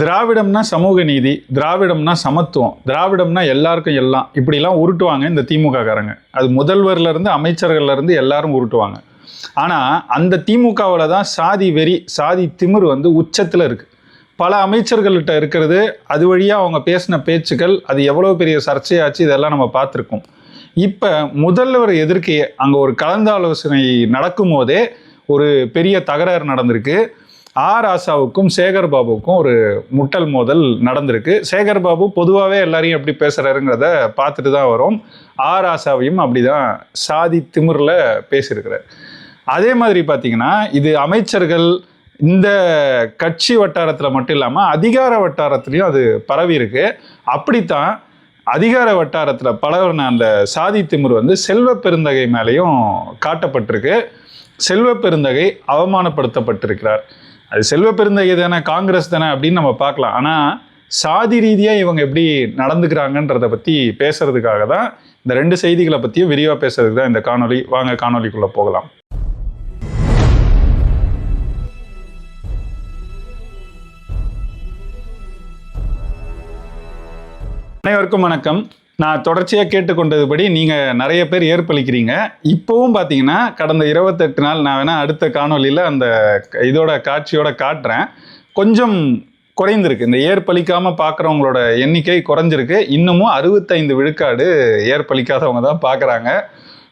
திராவிடம்னா சமூக நீதி திராவிடம்னா சமத்துவம் திராவிடம்னா எல்லாருக்கும் எல்லாம். இப்படிலாம் உருட்டுவாங்க இந்த திமுககாரங்க. அது முதல்வர்லேருந்து அமைச்சர்கள்லேருந்து எல்லாரும் உருட்டுவாங்க. ஆனால் அந்த திமுகவில் தான் சாதி வெறி சாதி திமிர் வந்து உச்சத்தில் இருக்குது பல அமைச்சர்கள்கிட்ட இருக்கிறது அது வழியாக அவங்க பேசின பேச்சுக்கள் அது எவ்வளோ பெரிய சர்ச்சையாச்சு இதெல்லாம் நம்ம பார்த்துருக்கோம். இப்போ முதல்வர் எதிர்க்கே அங்கே ஒரு கலந்தாலோசனை நடக்கும் போதே ஒரு பெரிய தகராறு நடந்திருக்கு. ஆர் ராசாவுக்கும் சேகர் பாபுக்கும் ஒரு முட்டல் மோதல் நடந்திருக்கு. சேகர் பாபு பொதுவாகவே எல்லாரையும் எப்படி பேசுகிறாருங்கிறத பார்த்துட்டு தான் வரும். ஆர் அப்படி தான் சாதி திமிரில் பேசியிருக்கிறார். அதே மாதிரி பார்த்தீங்கன்னா இது அமைச்சர்கள் இந்த கட்சி வட்டாரத்தில் மட்டும் இல்லாமல் அதிகார வட்டாரத்துலேயும் அது பரவி இருக்கு. அப்படித்தான் அதிகார வட்டாரத்தில் பலவரின அந்த சாதி திமிர் வந்து செல்வ பெருந்தகை மேலேயும் காட்டப்பட்டிருக்கு. செல்வ பெருந்தகை அவமானப்படுத்தப்பட்டிருக்கிறார். அது செல்வ பெருந்தகை தானே காங்கிரஸ் தானே அப்படின்னு நம்ம பார்க்கலாம். ஆனால் சாதி ரீதியாக இவங்க எப்படி நடந்துக்கிறாங்கன்றதை பற்றி பேசுறதுக்காக தான் இந்த ரெண்டு செய்திகளை பற்றியும் விரிவாக பேசுறதுக்கு தான் இந்த காணொலி வாங்க காணொலிக்குள்ளே போகலாம். அனைவருக்கும் வணக்கம். நான் தொடர்ச்சியாக கேட்டுக்கொண்டதுபடி நீங்கள் நிறைய பேர் ஏற்பளிக்கிறீங்க இப்போவும் பார்த்தீங்கன்னா கடந்த இருபத்தெட்டு நாள் நான் வேணால் அடுத்த காணொளியில் அந்த க- இதோட காட்சியோட காட்டுறேன். கொஞ்சம் குறைந்திருக்கு. இந்த ஏற்பளிக்காமல் பார்க்குறவங்களோட எண்ணிக்கை குறைஞ்சிருக்கு. இன்னமும் அறுபத்தைந்து விழுக்காடு ஏற்பளிக்காதவங்க தான் பார்க்குறாங்க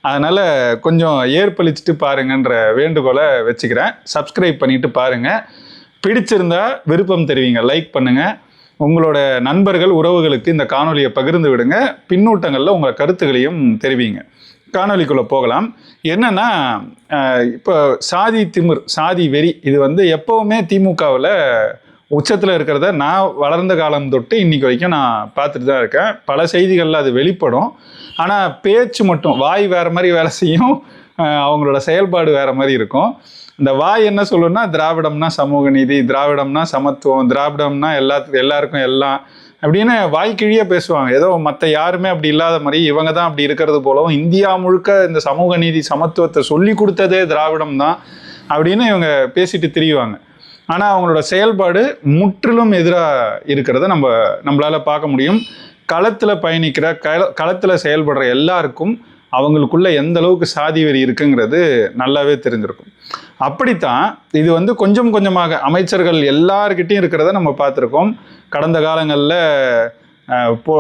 அதனால் கொஞ்சம் ஏற்பளிச்சுட்டு பாருங்கன்ற வேண்டுகோளை வச்சுக்கிறேன். சப்ஸ்கிரைப் பண்ணிவிட்டு பாருங்கள் பிடிச்சிருந்தா விருப்பம் தெரிவிங்க. லைக் பண்ணுங்கள் உங்களோட நண்பர்கள் உறவுகளுக்கு இந்த காணொலியை பகிர்ந்து விடுங்க. பின்னூட்டங்களில் உங்கள் கருத்துக்களையும் தெரிவிங்க. காணொலிக்குள்ளே போகலாம். என்னென்னா இப்போ சாதி திமிர் சாதி வெறி இது வந்து எப்போவுமே திமுகவில் உச்சத்தில் இருக்கிறத நான் வளர்ந்த காலம் தொட்டு இன்றைக்கி வரைக்கும் நான் பார்த்துட்டு தான் இருக்கேன். பல செய்திகளில் அது வெளிப்படும். ஆனால் பேச்சு மட்டும் வாய் வேறு மாதிரி வேலை செய்யும். அவங்களோட செயல்பாடு வேற மாதிரி இருக்கும். இந்த வாய் என்ன சொல்லுன்னா திராவிடம்னா சமூக நீதி திராவிடம்னா சமத்துவம் திராவிடம்னா எல்லாத்துக்கும் எல்லாருக்கும் எல்லாம் அப்படின்னு வாய்க்கிழியே பேசுவாங்க. ஏதோ மற்ற யாருமே அப்படி இல்லாத மாதிரி இவங்க தான் அப்படி இருக்கிறது போலவும் இந்தியா முழுக்க இந்த சமூக நீதி சமத்துவத்தை சொல்லி கொடுத்ததே திராவிடம் தான் அப்படின்னு இவங்க பேசிட்டு திரியுவாங்க. ஆனால் அவங்களோட செயல்பாடு முற்றிலும் எதிராக இருக்கிறத நம்ம நம்மளால பார்க்க முடியும். களத்தில் பயணிக்கிற கள களத்தில் செயல்படுற எல்லாருக்கும் அவங்களுக்குள்ளே எந்த அளவுக்கு சாதி வெறி இருக்குங்கிறது நல்லாவே தெரிஞ்சிருக்கும். அப்படித்தான் இது வந்து கொஞ்சம் கொஞ்சமாக அமைச்சர்கள் எல்லார்கிட்டையும் இருக்கிறத நம்ம பார்த்துருக்கோம். கடந்த காலங்களில் பொ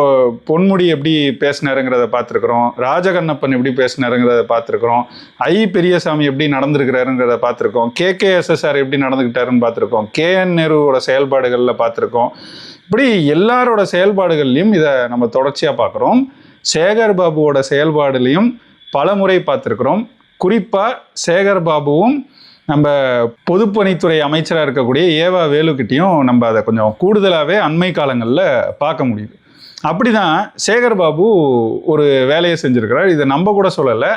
பொன்முடி எப்படி பேசினாருங்கிறத பார்த்துருக்குறோம். ராஜகண்ணப்பன் எப்படி பேசினாருங்கிறத பார்த்துருக்குறோம். ஐ பெரியசாமி எப்படி நடந்திருக்கிறாருங்கிறத பார்த்துருக்கோம். கேகேஎஸ்எஸ்ஆர் எப்படி நடந்துக்கிட்டாருன்னு பார்த்துருக்கோம். கேஎன் நேருவோட செயல்பாடுகளில் பார்த்துருக்கோம். இப்படி எல்லாரோட செயல்பாடுகள்லையும் இதை நம்ம தொடர்ச்சியாக பார்க்குறோம். சேகர் பாபுவோட செயல்பாடுலையும் பல முறை பார்த்துருக்குறோம். குறிப்பாக சேகர் பாபுவும் நம்ம பொதுப்பணித்துறை அமைச்சராக இருக்கக்கூடிய ஏவா வேலுக்கிட்டையும் நம்ம அதை கொஞ்சம் கூடுதலாகவே அண்மை காலங்களில் பார்க்க முடியுது. அப்படிதான் சேகர் பாபு ஒரு வேலையை செஞ்சுருக்கிறார். இதை நம்ம கூட சொல்லலை.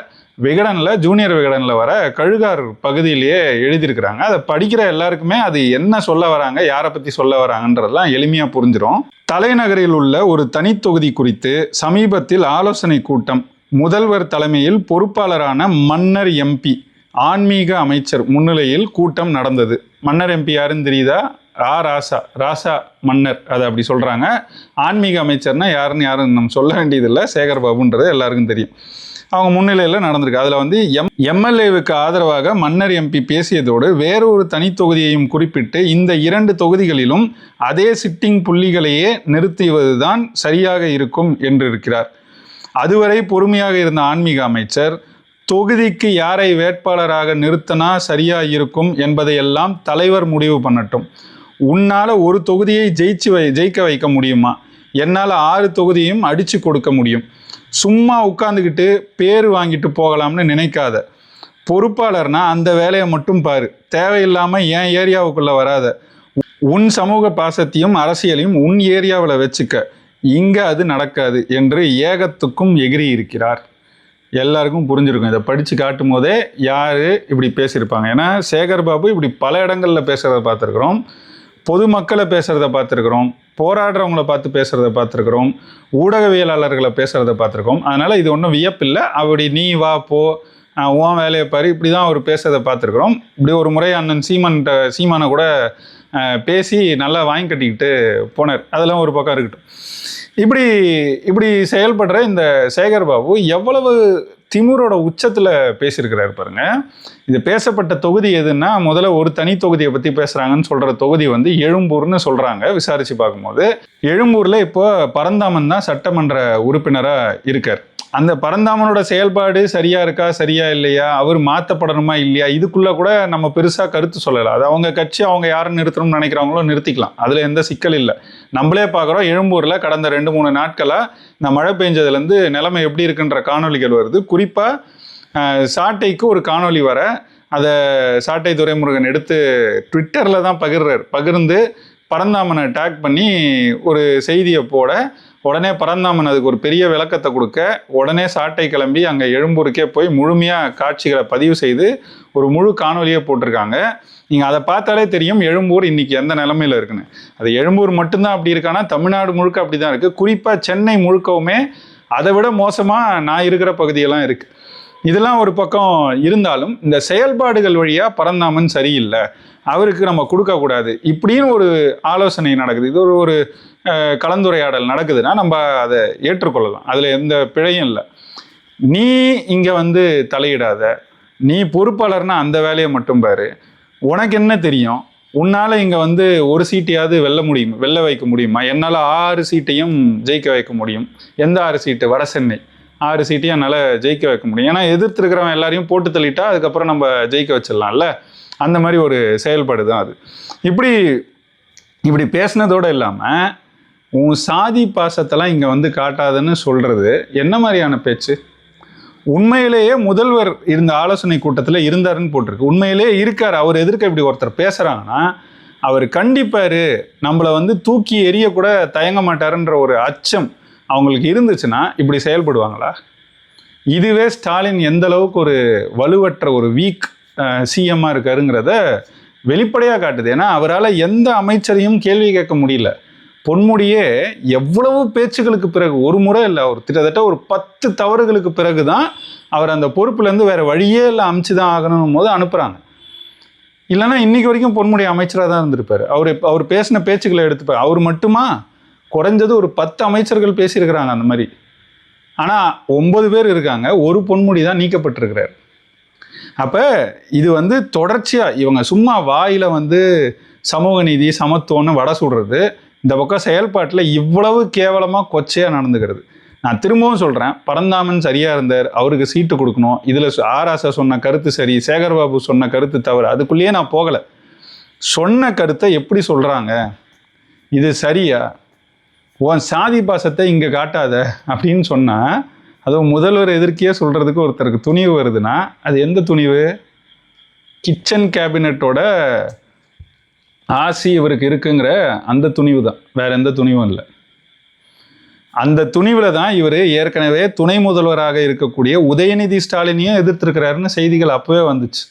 விகடனில் ஜூனியர் விகடனில் வர கழுகார் பகுதியிலேயே எழுதியிருக்கிறாங்க. அதை படிக்கிற எல்லாருக்குமே அது என்ன சொல்ல வராங்க யாரை பற்றி சொல்ல வராங்கன்றதெல்லாம் எளிமையாக புரிஞ்சிடும் தலைநகரில் உள்ள ஒரு தனித்தொகுதி குறித்து சமீபத்தில் ஆலோசனை கூட்டம். முதல்வர் தலைமையில் பொறுப்பாளரான மன்னர் எம்பி ஆன்மீக அமைச்சர் முன்னிலையில் கூட்டம் நடந்தது. மன்னர் எம்பி யாருன்னு தெரியுதா? ஆ ராசா ராசா மன்னர் அதை அப்படி சொல்கிறாங்க ஆன்மீக அமைச்சர்னா யாருன்னு யாரும் நம்ம சொல்ல வேண்டியதில்லை. சேகர் பாபுன்றது எல்லாருக்கும் தெரியும். அவங்க முன்னிலையில் நடந்திருக்கு. அதில் வந்து எம் எம்எல்ஏவுக்கு ஆதரவாக மன்னர் எம்பி பேசியதோடு வேறொரு தனி தொகுதியையும் குறிப்பிட்டு இந்த இரண்டு தொகுதிகளிலும் அதே சிட்டிங் புள்ளிகளையே நிறுத்துவதுதான் சரியாக இருக்கும் என்றிருக்கிறார் அதுவரை பொறுமையாக இருந்த ஆன்மீக அமைச்சர் தொகுதிக்கு யாரை வேட்பாளராக நிறுத்தினா சரியாக இருக்கும் என்பதையெல்லாம் தலைவர் முடிவு பண்ணட்டும். உன்னால் ஒரு தொகுதியை ஜெயிச்சு வை ஜெயிக்க வைக்க முடியுமா? என்னால் ஆறு தொகுதியும் அடித்து கொடுக்க முடியும். சும்மா உட்காந்துக்கிட்டு பேர் வாங்கிட்டு போகலாம்னு நினைக்காத. பொறுப்பாளர்னா அந்த வேலையை மட்டும் பாரு. தேவையில்லாமல் என் ஏரியாவுக்குள்ளே வராத. உன் சமூக பாசத்தையும் அரசியலையும் உன் ஏரியாவில் வச்சுக்க. இங்கே அது நடக்காது என்று ஏகத்துக்கும் எகிரி இருக்கிறார். எல்லாருக்கும் புரிஞ்சிருக்கும். இதை படித்து காட்டும் போதே யார் இப்படி பேசியிருப்பாங்க? ஏன்னா சேகர் பாபு இப்படி பல இடங்களில் பேசுகிறத பார்த்துருக்குறோம். பொதுமக்களை பேசுகிறத பார்த்துருக்குறோம் போராடுறவங்கள பார்த்து பேசுகிறத பார்த்துருக்குறோம் ஊடகவியலாளர்களை பேசுகிறத பார்த்துருக்கோம் அதனால் இது ஒன்றும் வியப்பில்லை. அப்படி நீ வா போ ஆஹ் உன் வேலையை பாரு இப்படி தான் அவர் பேசுகிறத பார்த்துருக்குறோம். இப்படி ஒரு முறை அண்ணன் சீமன் சீமானை கூட பேசி நல்லா வாங்கி கட்டிக்கிட்டு போனார். அதெல்லாம் ஒரு பக்கம் இருக்கட்டும். இப்படி இப்படி செயல்படுற இந்த சேகர் பாபு எவ்வளவு திமுரோட உச்சத்தில் பேசியிருக்கிறாரு பாருங்க. இது பேசப்பட்ட தொகுதி எதுன்னா முதல்ல ஒரு தனி தொகுதியை பற்றி பேசுகிறாங்கன்னு சொல்கிற தொகுதி வந்து எழும்பூர்னு சொல்கிறாங்க விசாரித்து பார்க்கும்போது. எழும்பூரில் இப்போ பரந்தாமன் தான் சட்டமன்ற உறுப்பினராக இருக்கார். அந்த பரந்தாமனோட செயல்பாடு சரியா இருக்கா சரியா இல்லையா? அவர் மாற்றப்படணுமா இல்லையா? இதுக்குள்ள கூட நம்ம பெருசாக கருத்து சொல்லலை. அது அவங்க கட்சி அவங்க யாரை நிறுத்தணும்னு நினைக்கிறாங்களோ நிறுத்திக்கலாம். அதில் எந்த சிக்கல் இல்லை. நம்மளே பார்க்குறோம் எழும்பூரில் கடந்த ரெண்டு மூணு நாட்களாக இந்த மழை பெஞ்சதுலேருந்து நிலைமை எப்படி இருக்குன்ற காணொளிகள் வருது. குறிப்பாக சாட்டைக்கு ஒரு காணொளி வர அதை சாட்டை துரைமுருகன் எடுத்து ட்விட்டரில் தான் பகிர்றார். பகிர்ந்து பரந்தாமனை டேக் பண்ணி ஒரு செய்தியை போட உடனே பரந்தாமன் அதுக்கு ஒரு பெரிய விளக்கத்தை கொடுக்க உடனே சாட்டை கிளம்பி அங்கே எழும்பூருக்கே போய் முழுமையாக காட்சிகளை பதிவு செய்து ஒரு முழு காணொலியை போட்டிருக்காங்க. நீங்கள் அதை பார்த்தாலே தெரியும் எழும்பூர் இன்றைக்கி எந்த நிலமையில இருக்குன்னு. அது எழும்பூர் மட்டும்தான் அப்படி இருக்கானா? தமிழ்நாடு முழுக்க அப்படி தான் இருக்குது குறிப்பாக சென்னை முழுக்கவுமே அதை விட மோசமாக நான் இருக்கிற பகுதியெல்லாம் இருக்குது இதெல்லாம் ஒரு பக்கம் இருந்தாலும் இந்த செயல்பாடுகள் வழியாக பரந்தாமன் சரியில்லை. அவருக்கு நம்ம கொடுக்கக்கூடாது இப்படின்னு ஒரு ஆலோசனை நடக்குது. இது ஒரு ஒரு கலந்துரையாடல் நடக்குதுன்னா நம்ம அதை ஏற்றுக்கொள்ளலாம். அதில் எந்த பிழையும் இல்லை. நீ இங்கே வந்து தலையிடாத. நீ பொறுப்பாளர்னா அந்த வேலையை மட்டும் பாரு. உனக்கு என்ன தெரியும்? உன்னால் இங்கே வந்து ஒரு சீட்டையாவது வெல்ல முடியும் வெல்ல வைக்க முடியுமா? என்னால் ஆறு சீட்டையும் ஜெயிக்க வைக்க முடியும். எந்த ஆறு சீட்டு? வட சென்னை. ஆறு சீட்டையும் என்னால் ஜெயிக்க வைக்க முடியும். ஏன்னா எதிர்த்திருக்கிறவன் எல்லாரையும் போட்டு தள்ளிட்டா அதுக்கப்புறம் நம்ம ஜெயிக்க வச்சிடலாம்ல? அந்த மாதிரி ஒரு செயல்பாடு தான் அது. இப்படி இப்படி பேசினதோடு இல்லாமல் உன் சாதி பாசத்தெல்லாம் இங்கே வந்து காட்டாதுன்னு சொல்கிறது என்ன மாதிரியான பேச்சு? உண்மையிலேயே முதல்வர் இருந்த ஆலோசனை கூட்டத்தில் இருந்தாருன்னு போட்டிருக்கு. உண்மையிலேயே இருக்கார். அவர் எதிர்க்க இப்படி ஒருத்தர் பேசுகிறாங்கன்னா அவர் கண்டிப்பார். நம்மளை வந்து தூக்கி எரியக்கூட தயங்க மாட்டாருன்ற ஒரு அச்சம் அவங்களுக்கு இருந்துச்சுன்னா இப்படி செயல்படுவாங்களா? இதுவே ஸ்டாலின் எந்த அளவுக்கு ஒரு வலுவற்ற ஒரு வீக் சிஎம்மாக இருக்காருங்கிறத வெளிப்படையாக காட்டுது. ஏன்னா அவரால் எந்த அமைச்சரையும் கேள்வி கேட்க முடியல. பொன்முடியே எவ்வளவு பேச்சுகளுக்கு பிறகு ஒரு முறை இல்லை அவர் கிட்டத்தட்ட ஒரு பத்து தவறுகளுக்கு பிறகு தான் அவர் அந்த பொறுப்புலேருந்து வேறு வழியே இல்லை அமுச்சு தான் ஆகணும் போது அனுப்புகிறாங்க இல்லைன்னா இன்றைக்கி வரைக்கும் பொன்முடி அமைச்சராக தான் இருந்திருப்பார். அவர் அவர் பேசின பேச்சுக்களை எடுத்துப்பார் அவர் மட்டுமா? குறைஞ்சது ஒரு பத்து அமைச்சர்கள் பேசியிருக்கிறாங்க அந்த மாதிரி. ஆனால் ஒன்பது பேர் இருக்காங்க. ஒரு பொன்முடி தான் நீக்கப்பட்டிருக்கிறார். அப்போ இது வந்து தொடர்ச்சியாக இவங்க சும்மா வாயில் வந்து சமூக நீதி சமத்துவம்னு வடை சுடுறது இந்த பக்கம் செயல்பாட்டில் இவ்வளவு கேவலமாக கொச்சையாக நடந்துக்கிறது. நான் திரும்பவும் சொல்கிறேன் பரந்தாமன் சரியாக இருந்தார் அவருக்கு சீட்டு கொடுக்கணும். இதில் ஆராசா சொன்ன கருத்து சரி சேகர்பாபு சொன்ன கருத்து தவறு அதுக்குள்ளேயே நான் போகலை. சொன்ன கருத்தை எப்படி சொல்கிறாங்க இது சரியா? உன் சாதி பாசத்தை இங்கே காட்டாத அப்படின்னு சொன்னால் அதுவும் முதல்வர் எதிர்க்கையே சொல்கிறதுக்கு ஒருத்தருக்கு துணிவு வருதுன்னா அது எந்த துணிவு? கிச்சன் கேபினட்டோட ஆசி இவருக்கு இருக்குங்கிற அந்த துணிவு தான் வேற எந்த துணிவும் இல்லை. அந்த துணிவில் தான் இவர் ஏற்கனவே துணை முதல்வராக இருக்கக்கூடிய உதயநிதி ஸ்டாலினையும் எதிர்த்திருக்கிறாருன்னு செய்திகள் அப்போவே வந்துச்சு.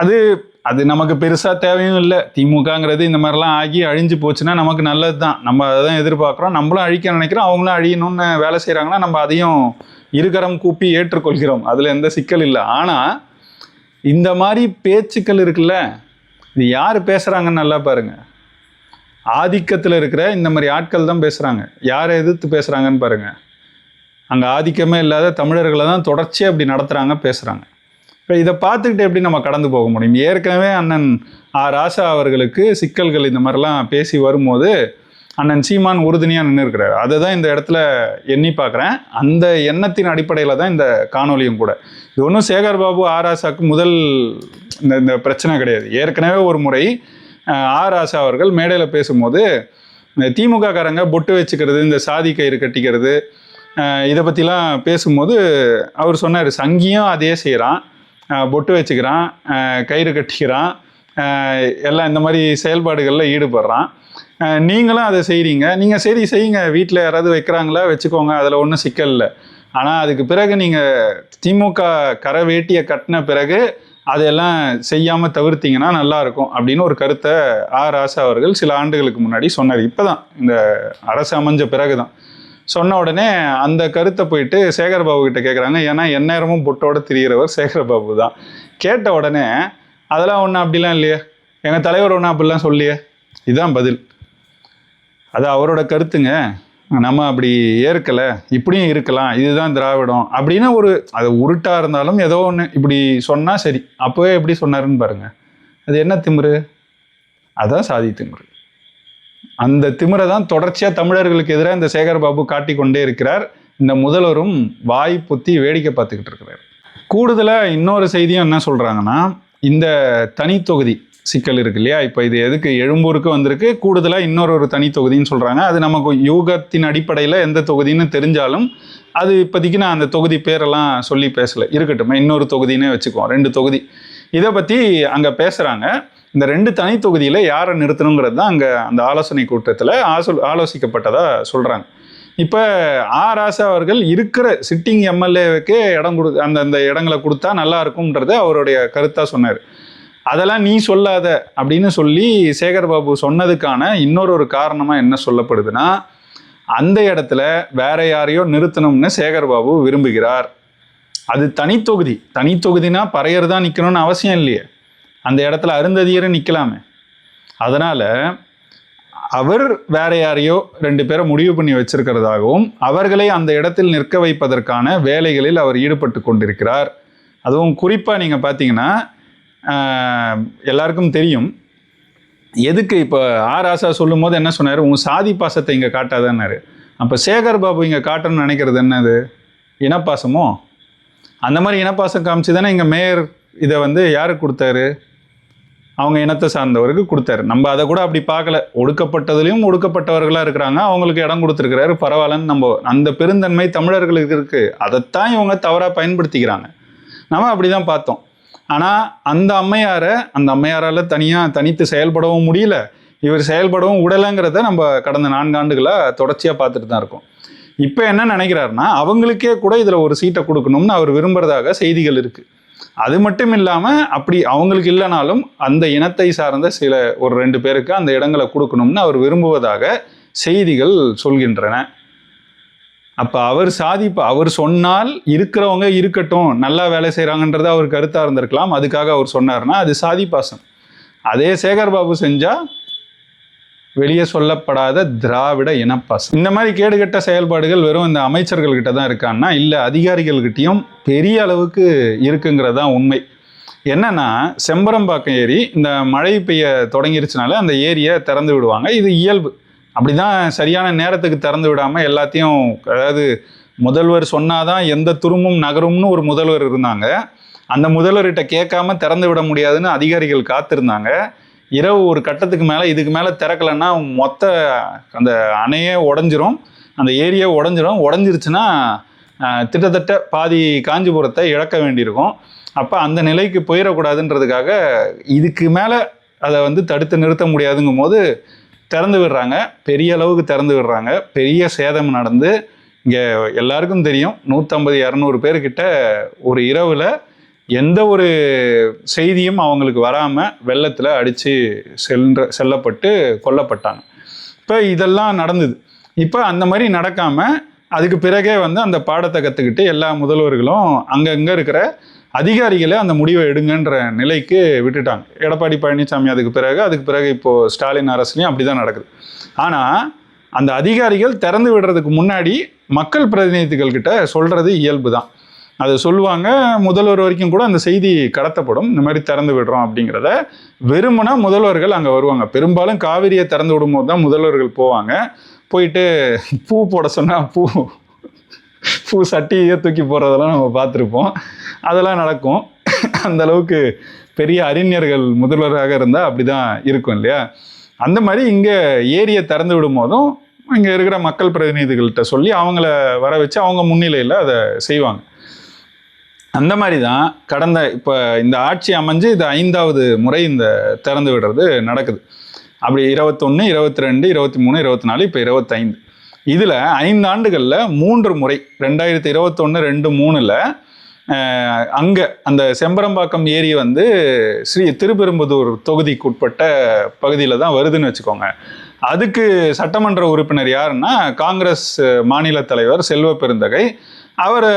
அது அது நமக்கு பெருசாக தேவையும் இல்லை. திமுகங்கிறது இந்த மாதிரிலாம் ஆகி அழிஞ்சு போச்சுன்னா நமக்கு நல்லது தான் நம்ம அதை தான் எதிர்பார்க்குறோம். நம்மளும் அழிக்க நினைக்கிறோம். அவங்களும் அழியணும்னு வேலை செய்கிறாங்கன்னா நம்ம அதையும் இருகரம் கூப்பி ஏற்றுக்கொள்கிறோம். அதில் எந்த சிக்கல் இல்லை. ஆனால் இந்த மாதிரி பேச்சுக்கள் இருக்குல்ல இது யார் பேசுகிறாங்கன்னு நல்லா பாருங்க. ஆதிக்கத்தில் இருக்கிற இந்த மாதிரி ஆட்கள் தான் பேசுகிறாங்க யாரை எதிர்த்து பேசுகிறாங்கன்னு பாருங்கள் அங்கே ஆதிக்கமே இல்லாத தமிழர்களை தான் தொடர்ச்சியாக அப்படி நடத்துகிறாங்க பேசுகிறாங்க இப்போ இதை பார்த்துக்கிட்டு எப்படி நம்ம கடந்து போக முடியும்? ஏற்கனவே அண்ணன் ஆ. ராசா அவர்களுக்கு சிக்கல்கள் இந்த மாதிரிலாம் பேசி வரும்போது அண்ணன் சீமான் உறுதுணையாக நின்று இருக்கிறார் அதை தான் இந்த இடத்துல எண்ணி பார்க்குறேன். அந்த எண்ணத்தின் அடிப்படையில் தான் இந்த காணொலியும் கூட. இது ஒன்றும் சேகர் பாபு ஆர் ராசாக்கு முதல் இந்த இந்த பிரச்சனை கிடையாது. ஏற்கனவே ஒரு முறை ஆர் ஆ. அவர்கள் மேடையில் பேசும்போது இந்த திமுக காரங்க பொட்டு வச்சுக்கிறது இந்த சாதி கயிறு கட்டிக்கிறது இதை பற்றிலாம் பேசும்போது அவர் சொன்னார் சங்கியும் அதே செய்கிறான் பொட்டு வச்சுக்கிறான் கயிறு கட்டிக்கிறான் எல்லாம் இந்த மாதிரி செயல்பாடுகளில் ஈடுபடுறான். நீங்களும் அதை செய்கிறீங்க நீங்கள் சரி செய்யுங்க. வீட்டில் யாராவது வைக்கிறாங்களா வச்சுக்கோங்க. அதில் ஒன்றும் சிக்கல் இல்லை. ஆனால் அதுக்கு பிறகு நீங்கள் திமுக கரை வேட்டியை கட்டின பிறகு அதையெல்லாம் செய்யாமல் தவிர்த்திங்கன்னா நல்லாயிருக்கும் அப்படின்னு ஒரு கருத்தை ஆ ராசா அவர்கள் சில ஆண்டுகளுக்கு முன்னாடி சொன்னார். இப்போ தான் இந்த அரசு அமைஞ்ச பிறகு தான் சொன்ன உடனே அந்த கருத்தை போயிட்டு சேகர்பாபு கிட்ட கேட்குறாங்க ஏன்னா எந்நேரமும் பொட்டோட திரியிறவர் சேகர்பாபு தான். கேட்ட உடனே அதெல்லாம் ஒன்றும் அப்படிலாம் இல்லையே. எங்கள் தலைவர் ஒன்றும் அப்படிலாம் சொல்லியே. இதுதான் பதில். அது அவரோட கருத்துங்க. நம்ம அப்படி ஏற்கலை. இப்படியும் இருக்கலாம். இதுதான் திராவிடம் அப்படின்னு ஒரு அது உருட்டாக இருந்தாலும் ஏதோ ஒன்று இப்படி சொன்னால் சரி. அப்போவே எப்படி சொன்னாருன்னு பாருங்கள் அது என்ன திமிரு? அதான் சாதி திமிரு. அந்த திமிரை தான் தொடர்ச்சியாக தமிழர்களுக்கு எதிராக இந்த சேகர் பாபு கொண்டே இருக்கிறார். இந்த முதல்வரும் வாய் பொத்தி வேடிக்கை பார்த்துக்கிட்டு இருக்கிறார். கூடுதலாக இன்னொரு செய்தியும் என்ன சொல்கிறாங்கன்னா இந்த தனி தொகுதி சிக்கல் இருக்கு இல்லையா? இப்போ இது எதுக்கு எழும்பூருக்கு வந்திருக்கு? கூடுதலாக இன்னொரு ஒரு தனி தொகுதின்னு சொல்கிறாங்க அது நமக்கு யூகத்தின் அடிப்படையில் எந்த தொகுதின்னு தெரிஞ்சாலும் அது இப்போதைக்கு நான் அந்த தொகுதி பேரெல்லாம் சொல்லி பேசலை. இருக்கட்டும் இன்னொரு தொகுதினே வச்சுக்குவோம். ரெண்டு தொகுதி. இதை பற்றி அங்கே பேசுகிறாங்க இந்த ரெண்டு தனி தொகுதியில் யாரை நிறுத்தணுங்கிறது தான் அங்கே அந்த ஆலோசனை கூட்டத்தில் ஆசோ ஆலோசிக்கப்பட்டதாக சொல்கிறாங்க இப்போ ஆ ராசா அவர்கள் இருக்கிற சிட்டிங் எம்எல்ஏவுக்கு இடம் கொடு அந்த அந்த இடங்களை கொடுத்தா நல்லா இருக்கும்ன்றதை அவருடைய கருத்தாக சொன்னார். அதெல்லாம் நீ சொல்லாத அப்படின்னு சொல்லி சேகர் பாபு சொன்னதுக்கான இன்னொரு ஒரு காரணமாக என்ன சொல்லப்படுதுன்னா அந்த இடத்துல வேற யாரையோ நிறுத்தணும்னு சேகர் பாபு விரும்புகிறார். அது தனித்தொகுதி. தனித்தொகுதினா பறையர் தான் நிற்கணும்னு அவசியம் இல்லையே. அந்த இடத்துல அருந்ததியரும் நிற்கலாமே அதனால் அவர் வேற யாரையோ ரெண்டு பேரை முடிவு பண்ணி வச்சிருக்கிறதாகவும் அவர்களை அந்த இடத்தில் நிற்க வைப்பதற்கான வேலைகளில் அவர் ஈடுபட்டு கொண்டிருக்கிறார். அதுவும் குறிப்பாக நீங்கள் பார்த்தீங்கன்னா எல்லாருக்கும் தெரியும். எதுக்கு இப்போ ஆர் ஆசா சொல்லும் போது என்ன சொன்னார்? உங்கள் சாதி பாசத்தை இங்கே காட்டாதன்னாரு. அப்போ சேகர் பாபு இங்கே காட்டணும்னு நினைக்கிறது என்னது? இனப்பாசமோ? அந்த மாதிரி இனப்பாசம் காமிச்சு தானே இங்கே மேயர் இதை வந்து யாருக்கு கொடுத்தாரு? அவங்க இனத்தை சார்ந்தவருக்கு கொடுத்தாரு. நம்ம அதை கூட அப்படி பார்க்கல. ஒடுக்கப்பட்டதுலேயும் ஒடுக்கப்பட்டவர்களாக இருக்கிறாங்க. அவங்களுக்கு இடம் கொடுத்துருக்கிறாரு பரவாயில்லன்னு நம்ம அந்த பெருந்தன்மை தமிழர்களுக்கு இருக்குது அதைத்தான் இவங்க தவறாக பயன்படுத்திக்கிறாங்க. நம்ம அப்படி தான் பார்த்தோம். ஆனால் அந்த அம்மையாரை அந்த அம்மையாரால் தனியாக தனித்து செயல்படவும் முடியல. இவர் செயல்படவும் விடலைங்கிறத நம்ம கடந்த நான்காண்டுகளாக தொடர்ச்சியாக பார்த்துட்டு தான் இருக்கோம். இப்போ என்ன நினைக்கிறாருன்னா அவங்களுக்கே கூட இதில் ஒரு சீட்டை கொடுக்கணும்னு அவர் விரும்புகிறதாக செய்திகள் இருக்குது அது மட்டும் இல்லாமல் அப்படி அவங்களுக்கு இல்லைனாலும் அந்த இனத்தை சார்ந்த சில ஒரு ரெண்டு பேருக்கு அந்த இடங்களை கொடுக்கணும்னு அவர் விரும்புவதாக செய்திகள் சொல்கின்றன. அப்போ அவர் சாதிப்பு அவர் சொன்னால் இருக்கிறவங்க இருக்கட்டும் நல்லா வேலை செய்கிறாங்கன்றது அவர் கருத்தாக இருந்திருக்கலாம். அதுக்காக அவர் சொன்னார்னா அது சாதி பாசம். அதே சேகர் பாபு செஞ்சால் வெளியே சொல்லப்படாத திராவிட இனப்பாசம். இந்த மாதிரி கேடுகட்ட செயல்பாடுகள் வெறும் இந்த அமைச்சர்கள்கிட்ட தான் இருக்கான்னா இல்லை அதிகாரிகள்கிட்டையும் பெரிய அளவுக்கு இருக்குங்கிறது தான் உண்மை. என்னன்னா செம்பரம்பாக்கம் ஏரி இந்த மழை பெய்ய தொடங்கிருச்சுனால அந்த ஏரியை திறந்து விடுவாங்க. இது இயல்பு. அப்படிதான் சரியான நேரத்துக்கு திறந்து விடாமல் எல்லாத்தையும் அதாவது முதல்வர் சொன்னாதான் எந்த துருமும் நகரும்னு ஒரு முதல்வர் இருந்தாங்க. அந்த முதல்வர்கிட்ட கேட்காம திறந்து விட முடியாதுன்னு அதிகாரிகள் காத்திருந்தாங்க. இரவு ஒரு கட்டத்துக்கு மேலே இதுக்கு மேலே திறக்கலைன்னா மொத்த அந்த அணையே உடஞ்சிரும். அந்த ஏரியே உடஞ்சிரும். உடஞ்சிருச்சுன்னா திட்டத்தட்ட கிட்டத்தட்ட பாதி காஞ்சிபுரத்தை இழக்க வேண்டியிருக்கும். அப்போ அந்த நிலைக்கு போயிடக்கூடாதுன்றதுக்காக இதுக்கு மேலே அதை வந்து தடுத்து நிறுத்த முடியாதுங்கும் போது திறந்து விடுறாங்க. பெரிய அளவுக்கு திறந்து விடுறாங்க. பெரிய சேதம் நடந்து இங்கே எல்லாருக்கும் தெரியும். நூற்றம்பது இரநூறு பேர்கிட்ட ஒரு இரவில் எந்த ஒரு செய்தியும் அவங்களுக்கு வராமல் வெள்ளத்தில் அடித்து செல்ற செல்லப்பட்டு கொல்லப்பட்டாங்க. இப்போ இதெல்லாம் நடந்தது. இப்போ அந்த மாதிரி நடக்காமல் அதுக்கு பிறகே வந்து அந்த பாடத்தை கற்றுக்கிட்டு எல்லா முதல்வர்களும் அங்கங்கே இருக்கிற அதிகாரிகளை அந்த முடிவை எடுங்கன்ற நிலைக்கு விட்டுட்டாங்க. எடப்பாடி பழனிசாமி அதுக்கு பிறகு அதுக்கு பிறகு இப்போது ஸ்டாலின் அரசுலையும் அப்படி தான் நடக்குது. ஆனால் அந்த அதிகாரிகள் திறந்து விடுறதுக்கு முன்னாடி மக்கள் பிரதிநிதிகள் கிட்ட சொல்கிறது இயல்பு தான் அதை சொல்லுவாங்க முதல்வர் வரைக்கும் கூட அந்த செய்தி கடத்தப்படும். இந்த மாதிரி திறந்து விடுறோம் அப்படிங்கிறத வெறுமனா முதல்வர்கள் அங்கே வருவாங்க. பெரும்பாலும் காவிரியை திறந்து விடும்போது தான் முதல்வர்கள் போவாங்க. போயிட்டு பூ போட சொன்னால் பூ பூ சட்டியை தூக்கி போடுறதெல்லாம் நம்ம பார்த்துருப்போம். அதெல்லாம் நடக்கும். அந்த அளவுக்கு பெரிய அறிஞர்கள் முதல்வராக இருந்தால் அப்படி தான் இருக்கும் இல்லையா? அந்த மாதிரி இங்கே ஏரியை திறந்து விடும் போதும் இங்கே இருக்கிற மக்கள் பிரதிநிதிகள்கிட்ட சொல்லி அவங்கள வர வச்சு அவங்க முன்னிலையில் அதை செய்வாங்க. அந்த மாதிரி தான் கடந்த இப்போ இந்த ஆட்சி அமைஞ்சு இது ஐந்தாவது முறை இந்த திறந்து விடுறது நடக்குது. அப்படி இருபத்தொன்று இருபத்தி ரெண்டு இருபத்தி மூணு இருபத்தி நாலு இப்போ இருபத்தைந்து. இதில் ஐந்து ஆண்டுகளில் மூன்று முறை ரெண்டாயிரத்தி இருபத்தொன்று ரெண்டு மூணில் அங்கே அந்த செம்பரம்பாக்கம் ஏரி வந்து ஸ்ரீ திருப்பெரும்புதூர் தொகுதிக்குட்பட்ட பகுதியில் தான் வருதுன்னு வச்சுக்கோங்க. அதுக்கு சட்டமன்ற உறுப்பினர் யாருன்னா காங்கிரஸ் மாநில தலைவர் செல்வ பெருந்தகை அவரை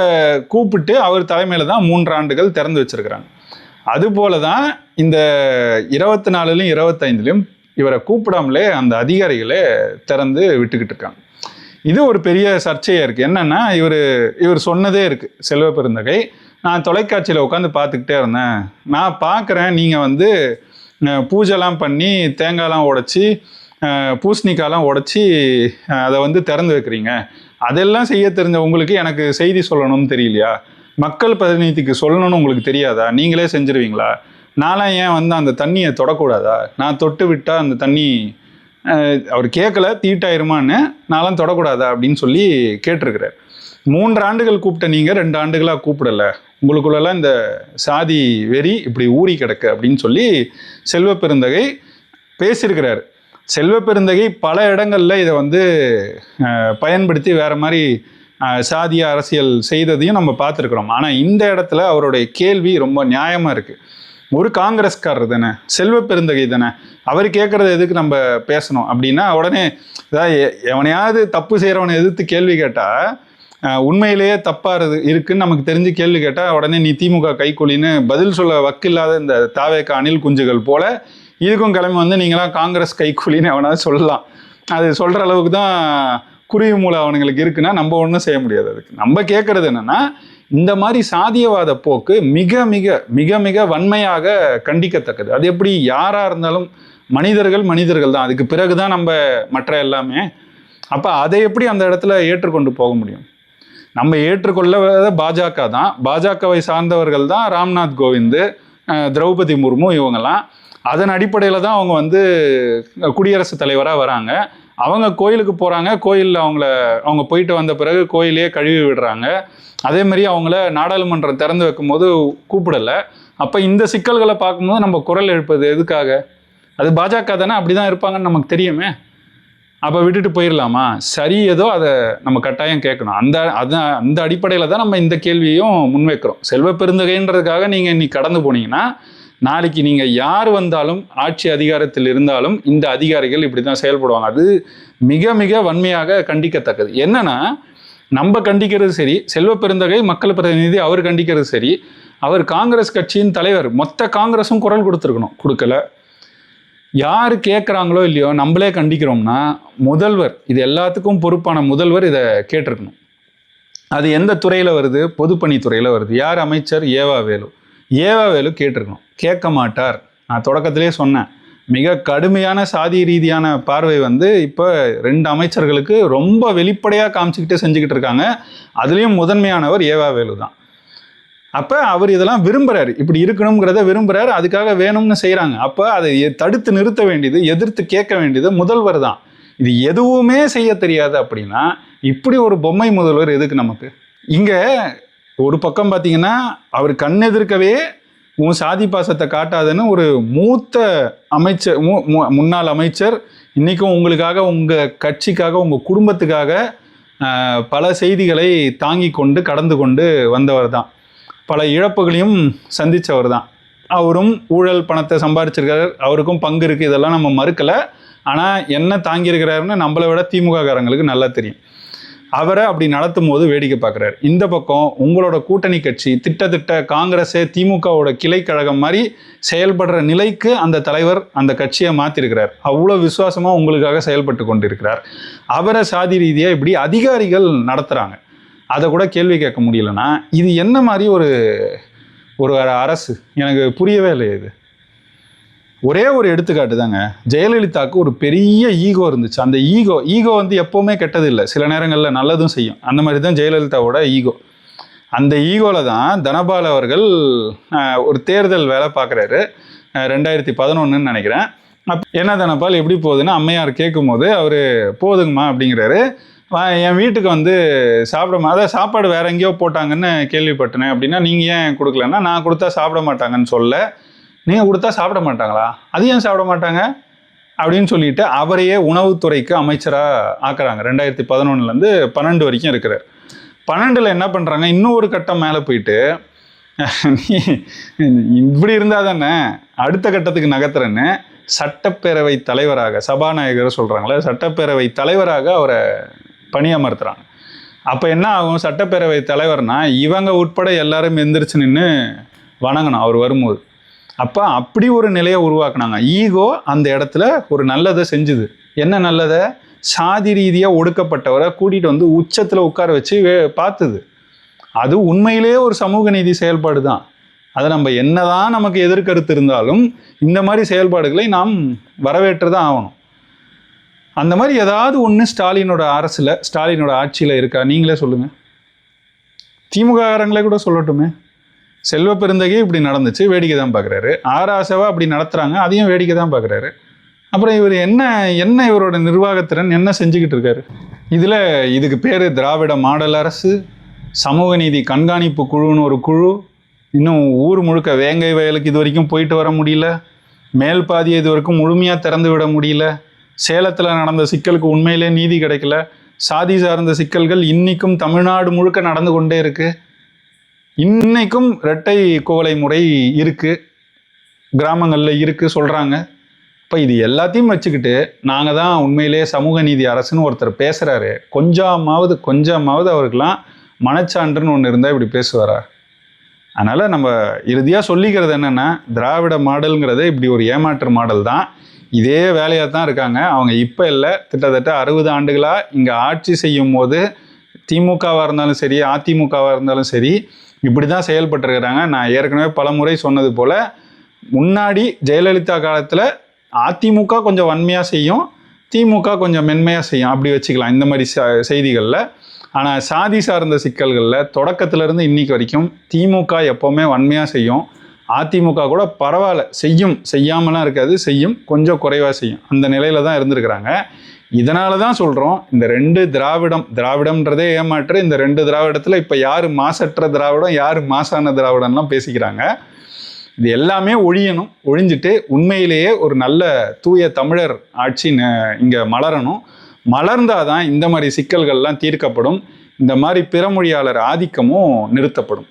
கூப்பிட்டு அவர் தலைமையில் தான் மூன்று ஆண்டுகள் திறந்து வச்சிருக்கிறாங்க. அதுபோல தான் இந்த இருபத்தி நாலுலையும் இருபத்தைந்துலையும் இவரை கூப்பிடாமலே அந்த அதிகாரிகளே திறந்து விட்டுக்கிட்டு இருக்காங்க. இது ஒரு பெரிய சர்ச்சையாக இருக்குது என்னன்னா இவர் இவர் சொன்னதே இருக்குது செல்வ பெருந்தகை நான் தொலைக்காட்சியில் உட்காந்து பார்த்துக்கிட்டே இருந்தேன். நான் பார்க்குறேன் நீங்கள் வந்து பூஜைலாம் பண்ணி தேங்காய்லாம் உடச்சி அஹ், உடச்சி அதை வந்து திறந்து வைக்கிறீங்க. அதெல்லாம் செய்ய தெரிஞ்ச உங்களுக்கு எனக்கு செய்தி சொல்லணும்னு தெரியலையா? மக்கள் பிரதிநிதிக்கு சொல்லணும்னு உங்களுக்கு தெரியாதா? நீங்களே செஞ்சிருவீங்களா? நான்லாம் ஏன் வந்து அந்த தண்ணியை தொடக்கூடாதா? நான் தொட்டு விட்டால் அந்த தண்ணி அவர் கேட்கல தீட்டாயிருமான்னு நான்லாம் தொடக்கூடாதா அப்படின்னு சொல்லி கேட்டிருக்கிறார். மூன்று ஆண்டுகள் கூப்பிட்ட நீங்கள் ரெண்டு ஆண்டுகளாக கூப்பிடல. உங்களுக்குள்ளெல்லாம் இந்த சாதி வெறி இப்படி ஊறி கிடக்கு அப்படின்னு சொல்லி செல்வ பெருந்தகை பேசியிருக்கிறார். செல்வ பெருந்தகை பல இடங்களில் இதை வந்து பயன்படுத்தி வேறு மாதிரி சாதிய அரசியல் செய்ததையும் நம்ம பார்த்துருக்குறோம். ஆனால் இந்த இடத்துல அவருடைய கேள்வி ரொம்ப நியாயமாக இருக்குது ஒரு காங்கிரஸ்காரர் தானே செல்வ பெருந்தகை தானே அவர் கேட்குறது எதுக்கு நம்ம பேசணும்? அப்படின்னா உடனே ஏதாவது எ- எவனையாவது தப்பு செய்கிறவனை எதிர்த்து கேள்வி கேட்டால் உண்மையிலேயே தப்பாக இருக்குன்னு நமக்கு தெரிஞ்சு கேள்வி கேட்டால் உடனே நீ திமுக கைக்கூலின்னு பதில் சொல்ல வக்கில்லாத இந்த தாவேக்க அணில் குஞ்சுகள் போல் இதுக்கும் கிளம்பி வந்து நீங்களாம் காங்கிரஸ் கைக்கூலின்னு எவனாவது சொல்லலாம். அது சொல்கிற அளவுக்கு தான் குருவி மூலம் அவனுங்களுக்கு இருக்குன்னா நம்ம ஒன்றும் செய்ய முடியாது அதுக்கு. நம்ம கேட்குறது என்னன்னா இந்த மாதிரி சாதியவாத போக்கு மிக மிக மிக மிக வன்மையாக கண்டிக்கத்தக்கது. அது எப்படி? யாராக இருந்தாலும் மனிதர்கள் மனிதர்கள் தான். அதுக்கு பிறகு தான் நம்ம மற்ற எல்லாமே. அப்போ அதை எப்படி அந்த இடத்துல ஏற்றுக்கொண்டு போக முடியும்? நம்ம ஏற்றுக்கொள்ள பாஜக தான். பாஜகவை சார்ந்தவர்கள் தான் ராம்நாத் கோவிந்து திரௌபதி முர்மு இவங்கெல்லாம். அதன் அடிப்படையில் தான் அவங்க வந்து குடியரசுத் தலைவராக வராங்க. அவங்க கோயிலுக்கு போகிறாங்க கோயிலில் அவங்கள அவங்க போயிட்டு வந்த பிறகு கோயிலே கழுவி விடுறாங்க. அதே மாதிரி அவங்கள நாடாளுமன்றம் திறந்து வைக்கும்போது கூப்பிடலை. அப்போ இந்த சிக்கல்களை பார்க்கும்போது நம்ம குரல் எழுப்பது எதுக்காக? அது பாஜக தானே அப்படி தான் இருப்பாங்கன்னு நமக்கு தெரியுமே. அப்போ விட்டுட்டு போயிடலாமா சரி ஏதோ அதை நம்ம கட்டாயம் கேட்கணும். அந்த அதான் அந்த அடிப்படையில் தான் நம்ம இந்த கேள்வியும் முன்வைக்கிறோம். செல்வ பெருந்தகைன்றதுக்காக நீங்கள் இன்னைக்கு கடந்து போனீங்கன்னா நாளைக்கு நீங்கள் யார் வந்தாலும் ஆட்சி அதிகாரத்தில் இருந்தாலும் இந்த அதிகாரிகள் இப்படி தான் செயல்படுவாங்க. அது மிக மிக வன்மையாக கண்டிக்கத்தக்கது. என்னன்னா நம்ம கண்டிக்கிறது சரி செல்வ பெருந்தகை மக்கள் பிரதிநிதி அவர் கண்டிக்கிறது சரி அவர் காங்கிரஸ் கட்சியின் தலைவர் மொத்த காங்கிரஸும் குரல் கொடுத்துருக்கணும் கொடுக்கல. யார் கேட்குறாங்களோ இல்லையோ நம்மளே கண்டிக்கிறோம்னா முதல்வர் இது எல்லாத்துக்கும் பொறுப்பான முதல்வர் இதை கேட்டிருக்கணும். அது எந்த துறையில் வருது? பொதுப்பணித்துறையில் வருது. யார் அமைச்சர்? ஏவா வேலு. ஏவா வேலு கேட்டிருக்கணும். கேட்க மாட்டார். நான் தொடக்கத்திலே சொன்னேன். மிக கடுமையான சாதி ரீதியான பார்வை வந்து இப்போ ரெண்டு அமைச்சர்களுக்கு ரொம்ப வெளிப்படையாக காமிச்சிக்கிட்டு செஞ்சுக்கிட்டு இருக்காங்க. அதுலேயும் முதன்மையானவர் ஏவா வேலு தான். அப்போ அவர் இதெல்லாம் விரும்புகிறார் இப்படி இருக்கணுங்கிறத விரும்புகிறாரு அதுக்காக வேணும்னு செய்கிறாங்க அப்போ அதை தடுத்து நிறுத்த வேண்டியது எதிர்த்து கேட்க வேண்டியது முதல்வர் தான். இது எதுவுமே செய்ய தெரியாது அப்படின்னா இப்படி ஒரு பொம்மை முதல்வர் எதுக்கு நமக்கு? இங்கே ஒரு பக்கம் பார்த்தீங்கன்னா அவர் கண்ணெதிர்க்கவே உன் சாதி பாசத்தை காட்டாதுன்னு ஒரு மூத்த அமைச்சர் மு- மு- முன்னாள் அமைச்சர் இன்றைக்கும் உங்களுக்காக உங்கள் கட்சிக்காக உங்கள் குடும்பத்துக்காக பல செய்திகளை தாங்கி கொண்டு கடந்து கொண்டு வந்தவர் தான். பல இழப்புகளையும் சந்தித்தவர் தான். அவரும் ஊழல் பணத்தை சம்பாரிச்சிருக்காரு. அவருக்கும் பங்கு இருக்குது இதெல்லாம் நம்ம மறுக்கலை. ஆனால் என்ன தாங்கியிருக்கிறாருன்னு நம்மளை விட திமுககாரங்களுக்கு நல்லா தெரியும். அவரை அப்படி நடத்தும் போது வேடிக்கை பார்க்குறாரு. இந்த பக்கம் உங்களோட கூட்டணி கட்சி திட்டத்திட்ட காங்கிரஸே திமுகவோட கிளை கழகம் மாதிரி செயல்படுற நிலைக்கு அந்த தலைவர் அந்த கட்சியை மாற்றிருக்கிறார் அவ்வளோ விசுவாசமாக உங்களுக்காக செயல்பட்டு கொண்டிருக்கிறார். அவரை சாதி ரீதியாக இப்படி அதிகாரிகள் நடத்துகிறாங்க அதை கூட கேள்வி கேட்க முடியலன்னா இது என்ன மாதிரி ஒரு ஒரு அரசு? எனக்கு புரியவே இல்லை இது. ஒரே ஒரு எடுத்துக்காட்டு தாங்க. ஜெயலலிதாவுக்கு ஒரு பெரிய ஈகோ இருந்துச்சு. அந்த ஈகோ ஈகோ வந்து எப்போவுமே கெட்டது இல்லை சில நேரங்களில் நல்லதும் செய்யும். அந்த மாதிரி தான் ஜெயலலிதாவோட ஈகோ. அந்த ஈகோவில் தான் தனபால் அவர்கள் ஒரு தேர்தல் வேலை பார்க்குறாரு ரெண்டாயிரத்தி பதினொன்றுன்னு நினைக்கிறேன். அப் என்ன தனபால் எப்படி போகுதுன்னு அம்மையார் கேட்கும்போது அவர் போதுங்கம்மா அப்படிங்கிறாரு. என் வீட்டுக்கு வந்து சாப்பிட அதான் சாப்பாடு வேற எங்கேயோ போட்டாங்கன்னு கேள்விப்பட்டேனே அப்படின்னா நீங்கள் ஏன் கொடுக்கலன்னா நான் கொடுத்தா சாப்பிட மாட்டாங்கன்னு சொல்ல நீங்கள் கொடுத்தா சாப்பிட மாட்டாங்களா? அது ஏன் சாப்பிட மாட்டாங்க? அப்படின்னு சொல்லிட்டு அவரையே உணவுத்துறைக்கு அமைச்சராக ஆக்குறாங்க. ரெண்டாயிரத்தி பதினொன்னுலேருந்து பன்னெண்டு வரைக்கும் இருக்கிறார். பன்னெண்டில் என்ன பண்ணுறாங்க இன்னும் ஒரு கட்டம் மேலே போயிட்டு நீ இப்படி இருந்தால் தானே அடுத்த கட்டத்துக்கு நகர்த்துறேன்னு சட்டப்பேரவை தலைவராக சபாநாயகர் சொல்கிறாங்களே சட்டப்பேரவை தலைவராக அவரை பணியமர்த்துறாங்க. அப்போ என்ன ஆகும்? சட்டப்பேரவை தலைவர்னால் இவங்க உட்பட எல்லாரும் எந்திரிச்சு நின்று வணங்கணும். அவர் வரும்போது. அப்போ அப்படி ஒரு நிலையை உருவாக்குனாங்க. ஈகோ அந்த இடத்துல ஒரு நல்லதை செஞ்சுது. என்ன நல்லதை? சாதி ரீதியாக ஒடுக்கப்பட்டவரை கூட்டிகிட்டு வந்து உச்சத்தில் உட்கார வச்சு வே- பார்த்துது. அது உண்மையிலேயே ஒரு சமூக நீதி செயல்பாடு தான் அதை நம்ம என்னதான் நமக்கு எதிர்கருத்து இருந்தாலும் இந்த மாதிரி செயல்பாடுகளை நாம் வரவேற்று தான் ஆகணும். அந்த மாதிரி ஏதாவது ஒன்று ஸ்டாலினோட அரசில் ஸ்டாலினோட ஆட்சியில் இருக்கா? நீங்களே சொல்லுங்கள் திமுககாரங்களே கூட சொல்லட்டுமே. செல்வ பெருந்தகை இப்படி நடந்துச்சு வேடிக்கை தான் பார்க்குறாரு. ஆராசவா அப்படி நடத்துகிறாங்க அதையும் வேடிக்கை தான் பார்க்குறாரு. அப்புறம் இவர் என்ன என்ன இவரோட நிர்வாகத்திறன் என்ன செஞ்சுக்கிட்டு இருக்காரு? இதில் இதுக்கு பேர் திராவிட மாடல் அரசு சமூக நீதி கண்காணிப்பு குழுன்னு ஒரு குழு இன்னும் ஊர் முழுக்க வேங்கை வயலுக்கு இது வரைக்கும் போயிட்டு வர முடியல மேல் பாதியை இது வரைக்கும் முழுமையாக திறந்து விட முடியல சேலத்தில் நடந்த சிக்கலுக்கு உண்மையிலே நீதி கிடைக்கல சாதி சார்ந்த சிக்கல்கள் இன்றைக்கும் தமிழ்நாடு முழுக்க நடந்து கொண்டே இருக்குது இன்னைக்கும் இரட்டை குவளை முறை இருக்கு. கிராமங்களில் இருக்கு சொல்றாங்க. இப்போ இது எல்லாத்தையும் வச்சுக்கிட்டு நாங்கள் தான் உண்மையிலே சமூக நீதி அரசுன்னு ஒருத்தர் பேசுகிறாரு கொஞ்சமாவது கொஞ்சமாவது அவருக்கெல்லாம் மனச்சான்றுன்னு ஒன்று இருந்தால் இப்படி பேசுவாரா? அதனால் நம்ம இறுதியாக சொல்லிக்கிறது என்னென்னா திராவிட மாடலுங்கிறது இப்படி ஒரு ஏமாற்று மாடல் தான். இதே வேலையாக தான் இருக்காங்க. அவங்க இப்போ இல்லை. கிட்டத்தட்ட அறுபது ஆண்டுகளாக இங்கே ஆட்சி செய்யும் போது திமுகவாக இருந்தாலும் சரி அதிமுகவாக இருந்தாலும் சரி இப்படி தான் செயல்பட்டுருக்கிறாங்க. நான் ஏற்கனவே பல முறை சொன்னது போல் முன்னாடி ஜெயலலிதா காலத்தில் அதிமுக கொஞ்சம் வன்மையாக செய்யும் திமுக கொஞ்சம் மென்மையாக செய்யும். அப்படி வச்சுக்கலாம் இந்த மாதிரி ச- செய்திகளில். ஆனால் சாதி சார்ந்த சிக்கல்களில் தொடக்கத்திலிருந்து இன்னைக்கு வரைக்கும் திமுக எப்போவுமே வன்மையாக செய்யும். அதிமுக கூட பரவாயில்ல செய்யும். செய்யாமலாம் இருக்காது செய்யும். கொஞ்சம் குறைவாக செய்யும். அந்த நிலையில தான் இருந்திருக்கிறாங்க. இதனால தான் சொல்கிறோம் இந்த ரெண்டு திராவிடம் திராவிடம்ன்றதே ஏமாற்று இந்த ரெண்டு திராவிடத்தில் இப்போ யார் மாசற்ற திராவிடம் யார் மாசான திராவிடம்லாம் பேசிக்கிறாங்க. இது எல்லாமே ஒழியணும் ஒழிஞ்சிட்டு உண்மையிலேயே ஒரு நல்ல தூய தமிழர் ஆட்சி இங்கே மலரணும். மலர்ந்தாதான் இந்த மாதிரி சிக்கல்கள்லாம் தீர்க்கப்படும். இந்த மாதிரி பிறமொழியாளர் ஆதிக்கமும் நிறுத்தப்படும்.